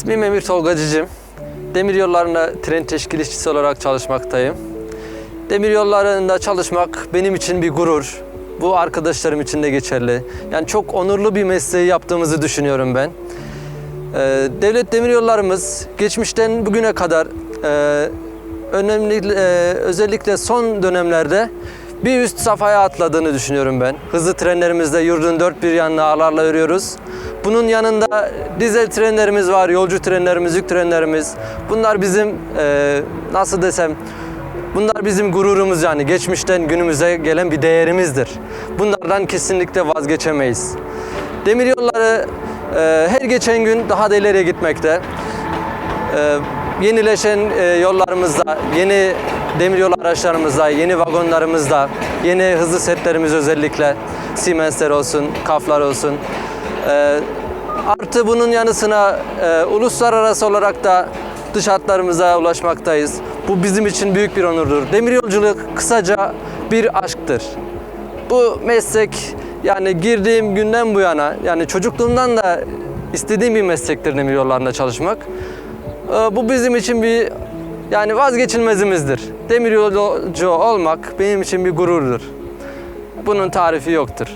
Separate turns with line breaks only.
İsmim Emir Tolga Cicim. Demir yollarında tren teşkilçisi olarak çalışmaktayım. Demir yollarında çalışmak benim için bir gurur. Bu arkadaşlarım için de geçerli. Yani çok onurlu bir mesleği yaptığımızı düşünüyorum ben. Ee, Devlet Demir Yollarımız geçmişten bugüne kadar e, önemli e, özellikle son dönemlerde bir üst safhaya atladığını düşünüyorum ben. Hızlı trenlerimizde yurdun dört bir yanına ağlarla yürüyoruz. Bunun yanında dizel trenlerimiz var, yolcu trenlerimiz, yük trenlerimiz. Bunlar bizim e, nasıl desem Bunlar bizim gururumuz yani geçmişten günümüze gelen bir değerimizdir. Bunlardan kesinlikle vazgeçemeyiz. Demir yolları e, her geçen gün daha da ileriye gitmekte. E, yenileşen e, yollarımızda, yeni demir yol araçlarımızda, yeni vagonlarımızda, yeni hızlı setlerimiz özellikle Siemens'ler olsun, KAF'lar olsun. E, artı bunun yanısına e, uluslararası olarak da dış hatlarımıza ulaşmaktayız. Bu bizim için büyük bir onurdur. Demir yolculuk kısaca bir aşktır. Bu meslek yani girdiğim günden bu yana yani çocukluğumdan da istediğim bir meslektir demir yollarında çalışmak. Ee, Bu bizim için bir yani vazgeçilmezimizdir. Demir yolcu olmak benim için bir gururdur. Bunun tarifi yoktur.